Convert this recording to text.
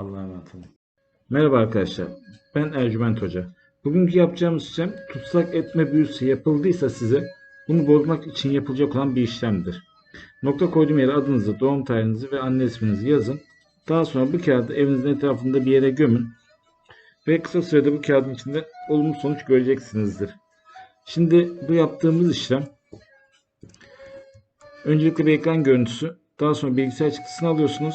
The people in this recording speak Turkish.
Allah'a emanet olun. Merhaba arkadaşlar. Ben Ercüment Hoca. Bugünkü yapacağımız işlem tutsak etme büyüsü yapıldıysa size bunu bozmak için yapılacak olan bir işlemdir. Nokta koyduğum yere adınızı, doğum tarihinizi ve anne isminizi yazın. Daha sonra bu kağıdı evinizin etrafında bir yere gömün. Ve kısa sürede bu kağıdın içinde olumlu sonuç göreceksinizdir. Şimdi bu yaptığımız işlem öncelikle bir ekran görüntüsü, daha sonra bilgisayar çıktısını alıyorsunuz.